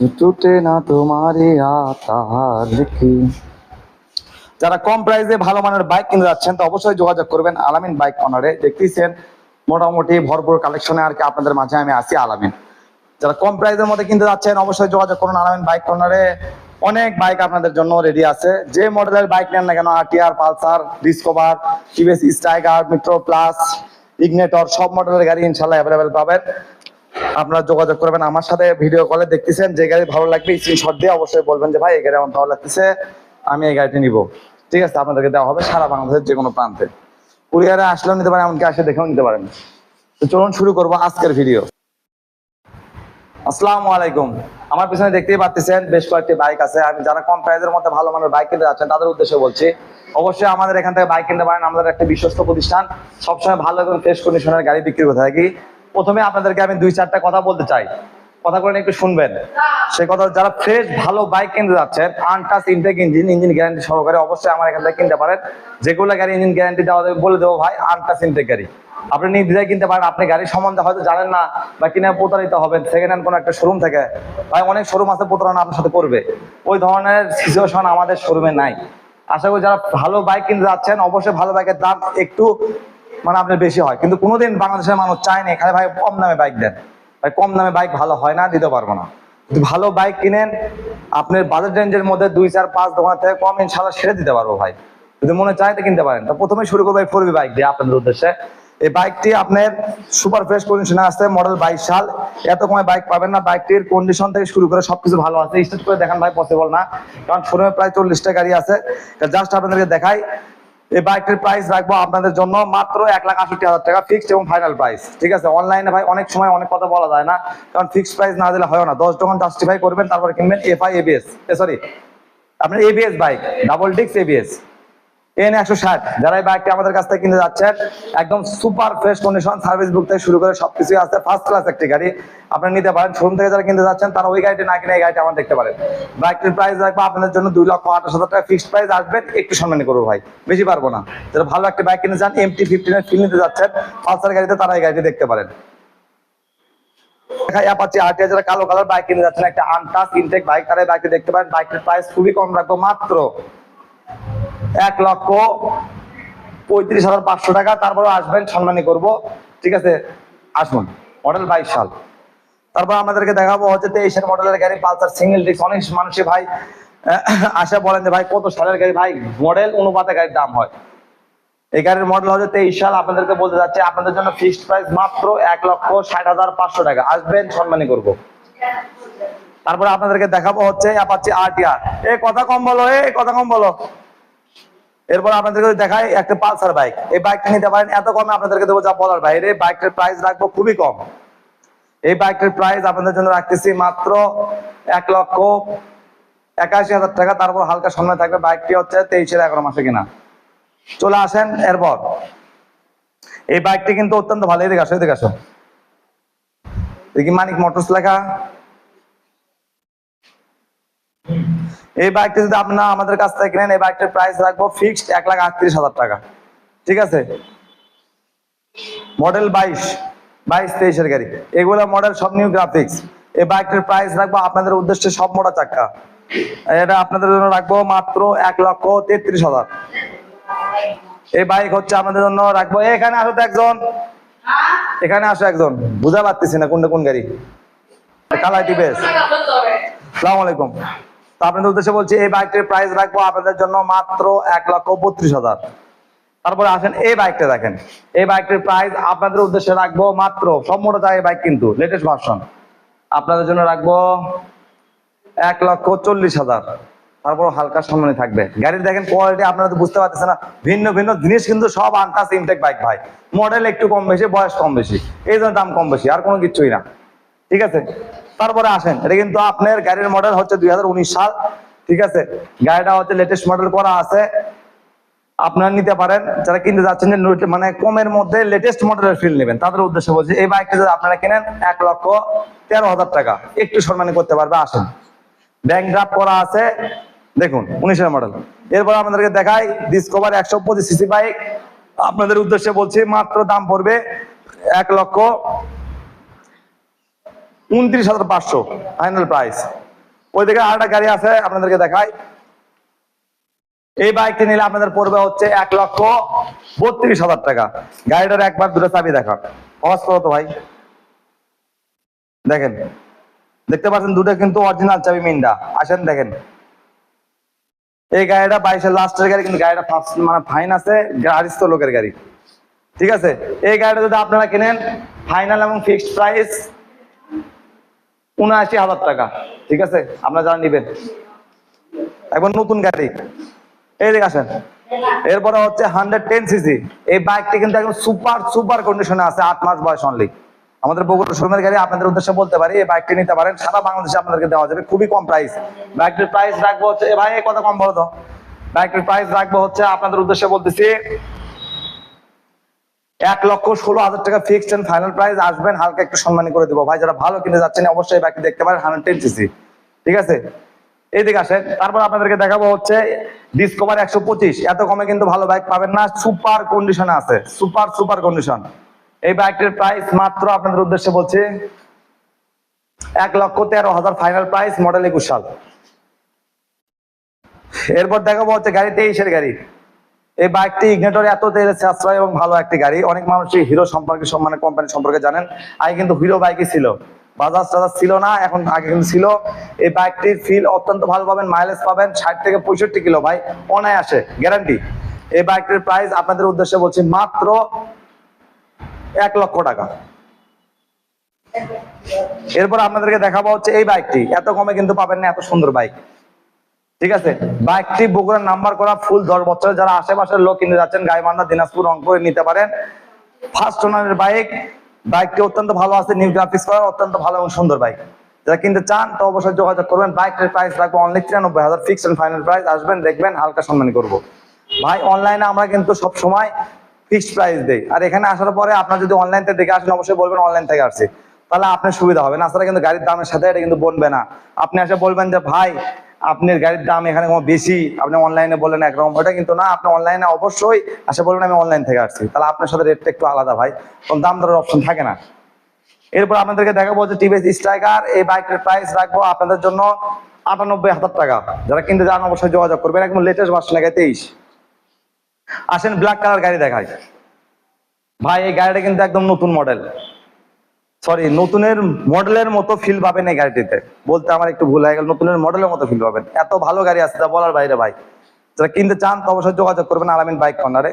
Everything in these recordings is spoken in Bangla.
টুটে না তোমারে আতা লিখি। যারা কম প্রাইসে ভালো মানের বাইক কিনতে যাচ্ছেন, তো অবশ্যই যোগাযোগ করবেন আলামিন বাইক কর্নারে দেখতেছেন, মোটামুটি ভরপুর কালেকশনে আর কি আপনাদের মাঝে আমি আছি আলামিন। যারা কম প্রাইসের মধ্যে কিনতে যাচ্ছেন, অবশ্যই যোগাযোগ করুন আলামিন বাইক কর্নারে অনেক বাইক আপনাদের জন্য রেডি আছে। যে মডেলের বাইক নেন না কেন RTR Pulsar Discover TVS Striker Metro Plus Ignitor সব মডেলের গাড়ি ইনশাল্লাহ অ্যাভেলেবেল পাবেন। আপনারা যোগাযোগ করবেন। আমার সাথে ভিডিও কলে দেখতেছেন, যে গাড়ি ভালো লাগবে স্ক্রিনশট দিয়ে অবশ্যই বলবেন যে, ভাই, এই গাড়ি আমার ভালো লাগতেছে, আমি এই গাড়িটি নিব। ঠিক আছে, আপনাদেরকে দেওয়া হবে সারা বাংলাদেশের যে কোনো প্রান্তে। কুরিয়ারে আসলেও নিতে পারেন, এমনকি আসে দেখেও নিতে পারেন। তো চলুন শুরু করব আজকের ভিডিও আসসালামু আলাইকুম। আমার পিছনে দেখতেই পাচ্ছেন, বেশ কয়েকটি বাইক আছে। আমি যারা কম প্রাইসের মধ্যে ভালো মানের বাইক কিনতে যাচ্ছেন, তাদের উদ্দেশ্যে বলছি, অবশ্যই আমাদের এখান থেকে বাইক কিনতে পারেন। আমাদের একটা বিশ্বস্ত প্রতিষ্ঠান। সবসময় ভালো এবং ফ্রেশ কন্ডিশনের গাড়ি বিক্রি করে থাকি। প্রথমে আপনাদেরকে আমি দুই চারটা কথা বলতে চাই। কথা বলে একটু শুনবেন। সে কথা যারা ফ্রেশ, ভালো বাইক কিনতে যাচ্ছেন untouched intact engine engine guarantee সহকারে অবশ্যই আমার এখান থেকে কিনতে পারেন। যেগুলো গাড়ি ইঞ্জিন গ্যারান্টি দেওয়া যাবে বলে দেবো ভাই আনটাস ইনটেক গাড়ি। আপনি নির্দ্বিধায় কিনতে পারেন, আপনি গাড়ি সম্বন্ধে হয়তো জানেন না বা কিনে প্রতারিত হবেন। সেকেন্ড হ্যান্ড কোনো একটা শোরুম থেকে। ভাই, অনেক শোরুম আছে প্রতারণা আপনার সাথে করবে। ওই ধরনের সিচুয়েশন আমাদের শোরুমে নাই। আশা করি যারা ভালো বাইক কিনতে যাচ্ছেন, অবশ্যই ভালো বাইকের দাম একটু মানে আপনার বেশি হয়। কিন্তু কোনোদিন বাংলাদেশের মানুষ চায় না এখানে ভাই কম দামে বাইক দেন। ভাই কম দামে বাইক ভালো হয় না, দিতে পারব না। ভালো বাইক কিনেন, আপনার বাজেট রেঞ্জের মধ্যে দুই, চার, পাঁচ দোকান থেকে কম ইনশাল্লাহ সেরে দিতে পারব ভাই। যদি মনে চায় তো কিনতে পারেন। তো প্রথমে শুরু করব এই ফোরবি বাইক দিয়ে আপনাদের উদ্দেশ্যে। এই বাইকটি আপনার সুপার ফ্রেশ কন্ডিশনে আছে মডেল বাইশ সাল। এত কমে বাইক পাবেন না। বাইকটির কন্ডিশন থেকে শুরু করে সবকিছু ভালো আছে। স্টার্ট করে দেখান ভাই পসিবল না। কারণ শোরুমে প্রায় চল্লিশটা গাড়ি আছে। জাস্ট আপনাদেরকে দেখাই। এই বাইকটির প্রাইস রাখব আপনাদের জন্য মাত্র এক লাখ আষট্টি হাজার টাকা ফিক্সড এবং ফাইনাল প্রাইস ঠিক আছে? অনলাইনে ভাই অনেক সময় অনেক কথা বলা যায় না, কারণ ফিক্সড প্রাইস না দিলে হয় না। দশ যখন জাস্টিফাই করবেন, তারপরে কিনবেন এফআই এবিএস সরি আপনার এবিএস বাইক ডাবল ডিক্স এবিএস এন একশো ষাট। যারা এই বাইকটি আমাদের কাছ থেকে কিনতে যাচ্ছেন, একদম super fresh condition service book থেকে শুরু করে সবকিছু আছে ফার্স্ট ক্লাস একটি গাড়ি আপনারা নিতে পারেন। শোরুম থেকে যারা কিনতে যাচ্ছেন, তারা ওই গাড়িটি না কিনে এই গাড়িটি আমার দেখতে পারেন। বাইকটির প্রাইস রাখব আপনাদের জন্য দুই লক্ষ আঠাশ হাজার টাকা ফিক্সড প্রাইস একটু সম্মানী করব ভাই, বেশি পারব না। যারা ভালো একটা বাইক কিনে যান এমটি ফিফটিনের ফিল নিতে যাচ্ছেন পালসার গাড়িতে তারা এই গাড়িটি দেখতে পারেন। যারা কালো কালার বাইক কিনে যাচ্ছেন, একটা আনটাস ইনটেক বাইক তারা বাইকটি দেখতে পারেন। বাইকের প্রাইস খুবই কম রাখব, মাত্র এক লক্ষ পঁয়ত্রিশ হাজার পাঁচশো টাকা। তারপরে আসবেন সম্মানী করব। ঠিক আছে? আসুন মডেল বাইশ সাল। তারপর আমাদেরকে দেখাবো হচ্ছে তেইশের মডেলের গাড়ি, পালসার সিঙ্গেল ডিস্ক অনেক মানুষই ভাই আসে বলেন যে ভাই, কত সালের গাড়ি? ভাই মডেল অনুপাতে গাড়ির দাম হয়। এই গাড়ির মডেল হচ্ছে তেইশ সাল। আপনাদেরকে বলতে যাচ্ছে, আপনাদের জন্য ফিক্সড প্রাইস মাত্র এক লক্ষ ষাট হাজার পাঁচশো টাকা। আসবেন সম্মানী করব। তারপরে আপনাদেরকে দেখাবো হচ্ছে, অ্যাপাচি আরটিআর এ কথা কম বলো, এ কথা কম বলো। এরপর আপনাদেরকে দেখাই একটা পালসার বাইক এই বাইকটা নিতে পারেন, এত কমে আপনাদেরকে দেবো যা বলার বাইরে। বাইকটার প্রাইস রাখব খুবই কম। এই বাইকটার প্রাইস আপনাদের জন্য রাখতেছি মাত্র এক লক্ষ একাশি হাজার টাকা। তারপর হালকা সময় থাকবে বাইকটি হচ্ছে তেইশের এগারো মাসে কিনা। চলে আসেন এরপর। এই বাইকটি কিন্তু অত্যন্ত ভালো। এদিকে আসো এদিকে আসো। দেখি মানিক মোটরস লেখা। এই বাইকটা যদি আপনারা আমাদের কাছ থেকে কিনেন, এই বাইকটার প্রাইস রাখব ফিক্সড এক লাখ আটত্রিশ হাজার টাকা। ঠিক আছে? মডেল বাইশ বাইশ তেইশের গাড়ি। এগুলো মডেল সব নিউ গ্রাফিক্স এই বাইকটার প্রাইস রাখব, আপনাদের উদ্দেশ্যে সব মোটা চাক্কা। এটা আপনাদের জন্য রাখব মাত্র এক লক্ষ তেত্রিশ হাজার। এই বাইক হচ্ছে আপনাদের জন্য রাখব। এখানে আসো তো একজন। এখানে আসো একজন। বুঝা পারতেছি না কোনটা কোন গাড়ি। কালাই টিপেস সালাম আলাইকুম। তো আপনাদের উদ্দেশ্যে বলছি, এই বাইকটির প্রাইস রাখব আপনাদের জন্য মাত্র এক লক্ষ বত্রিশ হাজার। তারপরে আসেন এই বাইকটা দেখেন। এই বাইকটির প্রাইস আপনাদের উদ্দেশ্যে রাখব মাত্র সব মোটা যায় বাইক কিন্তু লেটেস্ট ভার্সন আপনাদের জন্য রাখব এক লক্ষ চল্লিশ হাজার। তারপর হালকা সম্মানী থাকবে। গাড়ির দেখেন কোয়ালিটি আপনারা তো বুঝতে পারতেছেন না, ভিন্ন ভিন্ন জিনিস কিন্তু সব আনটাস ইনটেক বাইক ভাই। মডেল একটু কম বেশি, বয়স কম বেশি, এই জন্য দাম কম বেশি, আর কোনো কিছুই না। ঠিক আছে? তারপরে আসেন। এটা কিন্তু আপনার গাড়ির মডেল হচ্ছে দুই হাজার উনিশ সাল, ঠিক আছে? গাড়িটা হচ্ছে লেটেস্ট মডেল করা আছে। আপনারা নিতে পারেন। যারা কিনতে যাচ্ছেন যে মানে কমের মধ্যে লেটেস্ট মডেলের ফিল নেবেন। তাদের উদ্দেশ্যে বলছি, এই বাইকটা যদি আপনারা কেনেন, এক লক্ষ তেরো হাজার টাকা। একটু সম্মানী করতে পারবে, আসেন। ব্যাংক ড্রাফট করা আছে। দেখুন, উনিশের মডেল এরপর আপনাদেরকে দেখাই ডিসকভার একশো পঁচিশ সিসি বাইক আপনাদের উদ্দেশ্যে বলছি, মাত্র দাম পড়বে এক লক্ষ উনত্রিশ হাজার পাঁচশো ফাইনাল প্রাইস ওই ওইদিকে আরেকটা গাড়ি আছে, আপনাদেরকে দেখাই। এই বাইকটি নিলে আপনাদের পড়বে হচ্ছে এক লক্ষ বত্রিশ হাজার টাকা। গাড়িটার একবার দুটো চাবি দেখান। করো তো ভাই। দেখেন, দেখতে পাচ্ছেন দুটো কিন্তু অরিজিনাল চাবি মিন্ডা। আসেন দেখেন। এই গাড়িটা বাইশের লাস্টের গাড়ি, কিন্তু গাড়িটা ফার্স্ট মানে ফাইন আছে, গাড়িস্থ লোকের গাড়ি। ঠিক আছে? এই গাড়িটা যদি আপনারা কিনেন ফাইনাল এবং ফিক্সড প্রাইস উনআশি হাজার টাকা। ঠিক আছে? আপনারা যারা নিবেন। একবার নতুন গাড়ি। এই দিকে আসেন। এরপরে হচ্ছে হান্ড্রেড টেন সিসি। এই বাইকটি কিন্তু একদম সুপার সুপার কন্ডিশনে আছে আট মাস বয়স অনলি আমাদের বগুড়া শোরুমের গাড়ি, আপনাদের উদ্দেশ্যে বলতে পারি, এই বাইকটি নিতে পারেন। সারা বাংলাদেশে আপনাদেরকে দেওয়া যাবে। খুবই কম প্রাইস বাইকটির প্রাইস রাখব হচ্ছে ভাই কথা কম বলো তো। বাইকটির প্রাইস রাখব হচ্ছে, আপনাদের উদ্দেশ্যে বলতেছি এক লক্ষ ষোলো হাজার টাকা ফিক্সড এন্ড ফাইনাল প্রাইস আসবেন, হালকা একটু সম্মানী করে দেবো। ভাই, যারা ভালো কিনে যাচ্ছেন, অবশ্যই বাইকটি দেখতে পারেন হান্ড্রেড টেন ঠিক আছে? এইদিকে আসেন, তারপর আপনাদেরকে দেখাবো হচ্ছে ডিসকভার একশো পঁচিশ। এত কমে কিন্তু ভালো বাইক পাবেন না সুপার কন্ডিশনে আছে সুপার সুপার কন্ডিশন এই বাইকটির প্রাইস মাত্র আপনাদের উদ্দেশ্যে বলছি, এক লক্ষ তেরো হাজার ফাইনাল প্রাইস মডেল একুশ সাল। এরপর দেখাবো হচ্ছে গাড়ি, তেইশের গাড়ি। এই বাইকটি ইগনেটর এত তেলের সাশ্রয় এবং ভালো একটি গাড়ি। অনেক মানুষই হিরো সম্পর্কে মানে কোম্পানি সম্পর্কে জানেন। আগে কিন্তু হিরো বাইকই ছিল। বাজাজ টাজাজ ছিল না, এখন আগে কিন্তু ছিল। এই বাইকটির ফিল অত্যন্ত ভালো পাবেন মাইলেজ পাবেন ষাট থেকে পঁয়ষট্টি কিলো ভাই, অনায়াসে গ্যারান্টি এই বাইকটির প্রাইস আপনাদের উদ্দেশ্যে বলছি মাত্র এক লক্ষ টাকা। এরপর আপনাদেরকে দেখাবো হচ্ছে এই বাইকটি। এত কমে কিন্তু পাবেন না, এত সুন্দর বাইক। ঠিক আছে? বাইকটি বগুড়ার নাম্বার করা ফুল দশ বছরের যারা আশেপাশের লোক কিনে যাচ্ছেন, গাইবান্ধা, দিনাজপুর, রংপুরে নিতে পারেন। ফার্স্ট ওনারের বাইক বাইকটি অত্যন্ত ভালো আছে নিউ গ্রাফিক্স করা, অত্যন্ত ভালো এবং সুন্দর বাইক যারা কিনতে চান, তো অবশ্যই যোগাযোগ করবেন। বাইকটির প্রাইস রাখব অনলি তিরানব্বই হাজার ফিক্সড এন্ড ফাইনাল প্রাইস আসবেন, দেখবেন, হালকা সম্মান করব। ভাই অনলাইনে আমরা কিন্তু সব সময় ফিক্সড প্রাইস দেই। আর এখানে আসার পরে আপনার যদি অনলাইন থেকে দেখে আসেন, অবশ্যই বলবেন অনলাইন থেকে আসছি। তাহলে আপনার সুবিধা হবে। না আসলে কিন্তু গাড়ির দামের সাথে এটা কিন্তু বলবে না। আপনি এসে বলবেন যে, ভাই আপনার গাড়ির দাম এখানে কোনো বেশি? আপনি অনলাইনে বললেন একরকম। ওটা কিন্তু না, আপনি অনলাইনে অবশ্যই আসে বলবেন আমি অনলাইন থেকে আসছি। তাহলে আপনার সাথে রেটটা একটু আলাদা ভাই। কোন দাম দরের অপশন থাকে না। এরপর আপনাদেরকে দেখাবো যে টিভিএস স্ট্রাইকার এই বাইকের প্রাইস রাখব আপনাদের জন্য আটানব্বই হাজার টাকা। যারা কিনতে চান অবশ্যই যোগাযোগ করবেন। একদম লেটেস্ট ভার্সন লাগে তেইশ। আসেন ব্ল্যাক কালার গাড়ি দেখাই। ভাই, এই গাড়িটা কিন্তু একদম নতুন মডেল সরি নতুনের মডেলের মতো ফিল পাবেন এই গাড়িটিতে। বলতে আমার একটু ভুল হয়ে গেল, নতুনের মডেলের মতো ফিল পাবেন। এত ভালো গাড়ি আছে, তা বলার বাইরে ভাই। যারা কিনতে চান, তো অবশ্যই যোগাযোগ করবেন আলামিন বাইক কর্নারে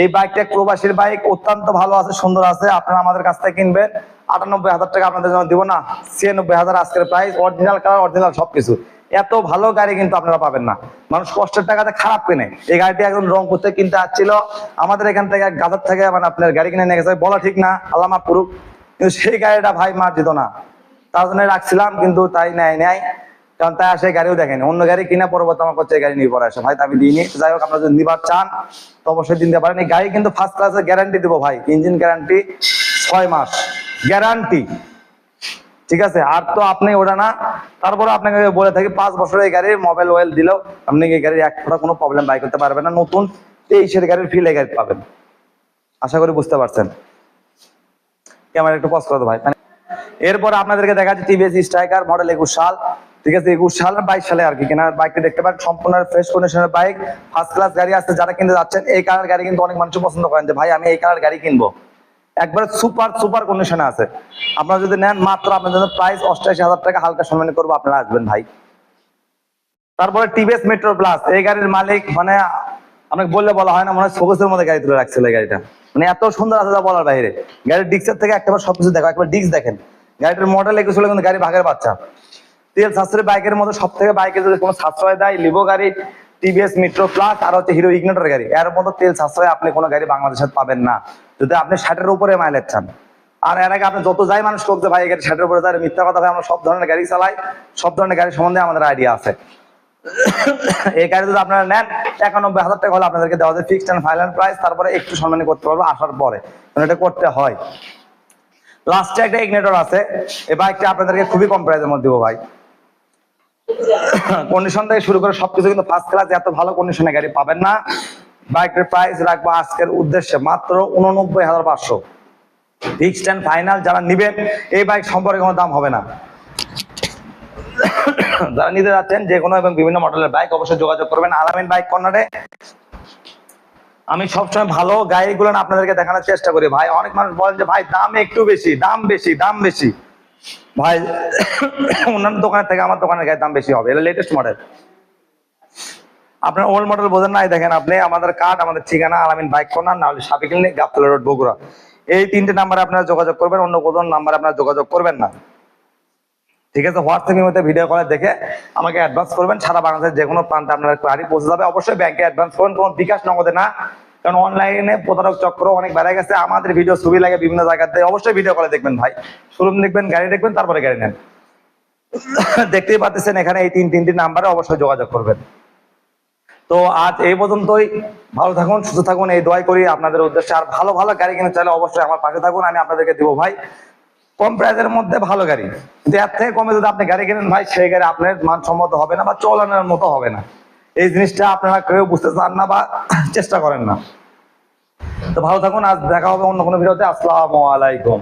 এই বাইকটা প্রবাসীর বাইক অত্যন্ত ভালো আছে, সুন্দর আছে, আপনারা আমাদের কাছ থেকে কিনবেন। আটানব্বই হাজার টাকা আপনাদের জন্য দিব না, ছিয়ানব্বই হাজার আজকের প্রাইস অরিজিনাল কালার অরিজিনাল সবকিছু। এত ভালো গাড়ি কিন্তু আপনারা পাবেন না। মানুষ কষ্টের টাকাতে খারাপ কিনে। এই গাড়িটি একদম রংপুর থেকে কিনতে আসছিল। আমাদের এখান থেকে, গাজার থেকে মানে আপনার গাড়ি কিনে নিয়ে গেছে, বলা ঠিক না, আল্লাহ মাফ করুক। কিন্তু সেই গাড়িটা ভাই মার দিত না। তার জন্য রাখছিলাম, কিন্তু তাই নেয় নেয় কারণ তাই আসে গাড়িও দেখেনি। অন্য গাড়ি কিনা পরবর্তী আমার করছে গাড়ি নিয়ে পরে আসে ভাই আমি দিইনি। যাই হোক, আপনারা যদি নিবার চান, তো অবশ্যই দিতে পারেন। এই গাড়ি কিন্তু ফার্স্ট ক্লাসের গ্যারান্টি দেবো ভাই। ইঞ্জিন গ্যারান্টি ছয় মাস। গ্যারান্টি ঠিক আছে? আর তো আপনি ওটা না, তারপরে আপনাকে বলে থাকি, পাঁচ বছরের এই গাড়ির মোবাইল ওয়েল দিলেও আপনি এই গাড়ির এক ফোঁটা কোনো প্রবলেম বাই করতে পারবেন না। নতুন তেইশের গাড়ির ফিল এই গাড়ি পাবেন। আশা করি বুঝতে পারছেন। ক্যামেরা একটু পজ করে ভাই। এরপর আপনাদেরকে দেখা যাচ্ছে টিভিএস স্ট্রাইকার মডেল একুশ সাল। ঠিক আছে, একুশ সাল বাইশ সালে আর কি, কেনার বাইকটি দেখতে পারেন। সম্পূর্ণ ফ্রেশ কন্ডিশনের বাইক ফার্স্ট ক্লাস গাড়ি আছে, যারা কিনতে যাচ্ছেন, এই কালার গাড়ি কিন্তু অনেক মানুষ পছন্দ করেন যে, ভাই, আমি এই কালার গাড়ি কিনবো। একবারে সুপার সুপার কন্ডিশনে আছে। আপনারা যদি নেন মাত্র আপনার জন্য প্রাইস অষ্টাশি হাজার টাকা, হালকা সম্মান করব, আপনারা আসবেন ভাই। তারপরে টিভিএস মেট্রো প্লাস এই গাড়ির মালিক মানে আপনাকে বললে বলা হয় না, মনে হয় সবুজের মধ্যে গাড়ি তুলে রাখছিল এই গাড়িটা। মানে এত সুন্দর আছে যা বলার বাইরে। গাড়ির ডিক্সের থেকে একবার সবকিছু দেখো, একবার ডিক্স দেখেন। গাড়িটার মডেল হলে কিন্তু গাড়ি ভাগের বাচ্চা। তেল সাশ্রয় বাইকের মধ্যে সব থেকে বাইকের যদি কোনো সাশ্রয় দেয় লিভো গাড়ি টিভিএস মেট্রো প্লাস আর হচ্ছে হিরো ইগনেটর গাড়ি। এর মতো তেল সাশ্রয় আপনি কোনো গাড়ি বাংলাদেশে পাবেন না। যদি আপনি ষাটের উপরে মাইলেজ চান। আর এর আগে আপনি যত যাই মানুষ করতে যে ভাই গাড়ি ষাটের উপরে যায়, মিথ্যা কথা ভাই, আমরা সব ধরনের গাড়ি চালাই। সব ধরনের গাড়ি সম্বন্ধে আমাদের আইডিয়া আছে। এই গাড়ি যদি আপনারা নেন, একানব্বই হাজার টাকা হলে আপনাদেরকে দেওয়া যায় ফিক্সড অ্যান্ড ফাইনাল প্রাইস তারপরে একটু সম্মানী করতে পারব, আসার পরে। এটা করতে হয়। লাস্টে একটা ইগনেটর আছে। এই বাইকটা আপনাদেরকে খুবই কম প্রাইসের মধ্যে দেবো ভাই। কন্ডিশন থেকে শুরু করে সবকিছু কিন্তু ফার্স্ট ক্লাস এত ভালো কন্ডিশনে গাড়ি পাবেন না। বাইকের প্রাইস রাখব আজকের উদ্দেশ্যে মাত্র উননব্বই হাজার পাঁচশো। ফিক্সড অ্যান্ড ফাইনাল যারা নিবেন, এই বাইক সম্পর্কে কোনো দাম হবে না। যারা নিতে যাচ্ছেন যে কোনো এবং বিভিন্ন মডেলের বাইক অবশ্যই যোগাযোগ করবেন। আলামিন বাইক কর্নারে। আমি সবসময় ভালো গাড়িগুলো আপনাদেরকে দেখানোর চেষ্টা করি। ভাই, অনেক মানুষ বলেন যে, ভাই, দাম একটু বেশি, দাম বেশি দাম বেশি। ভাই, অন্যান্য দোকানের থেকে আমার দোকানের গাড়ির দাম বেশি হবে। এটা লেটেস্ট মডেল আপনার ওল্ড মডেল বোঝেন নাই দেখেন আপনি, আমাদের কার্ড আমাদের ঠিকানা, আলামিন বাইক কর্নার না হলে সাপি ক্লিনিক গাবতলা রোড, বগুড়া। এই তিনটে নাম্বারে আপনারা যোগাযোগ করবেন, অন্য কোনো নাম্বারে আপনারা যোগাযোগ করবেন না। ঠিক আছে হোয়াটসঅ্যাপের মধ্যে ভিডিও কলে দেখে আমাকে অ্যাডভান্স করবেন। সারা বাংলাদেশের যে কোনো প্রান্তে আপনার গাড়ি পৌঁছে যাবে। অবশ্যই ব্যাংকে অ্যাডভান্স করবেন কোনো বিকাশ নগদে না। কারণ অনলাইনে প্রতারক চক্র অনেক বেড়ে গেছে। আমাদের ভিডিও ছবি লাগে বিভিন্ন জায়গাতে। অবশ্যই ভিডিও কলে দেখবেন ভাই। শোরুম দেখবেন, গাড়ি দেখবেন, তারপরে গাড়ি নেন। দেখতেই পাচ্ছেন এখানে এই তিন তিনটি নাম্বারে অবশ্যই যোগাযোগ করবেন। তো আজ এই পর্যন্তই। ভালো থাকুন, সুস্থ থাকুন। এই দোয়াই করি আপনাদের উদ্দেশ্যে। আর ভালো ভালো গাড়ি কিনে চাইলে অবশ্যই আমার পাশে থাকুন। আমি আপনাদেরকে দিব ভাই। কম প্রাইজের মধ্যে ভালো গাড়ি। কিন্তু এর থেকে কমে যদি আপনি গাড়ি কেনেন, ভাই, সেই গাড়ি আপনার মানসম্মত হবে না বা চলানোর মতো হবে না। এই জিনিসটা আপনারা কেউ বুঝতে চান না বা চেষ্টা করেন না। তো ভালো থাকুন, আজ দেখা হবে অন্য কোনো ভিডিওতে। আসসালামু আলাইকুম।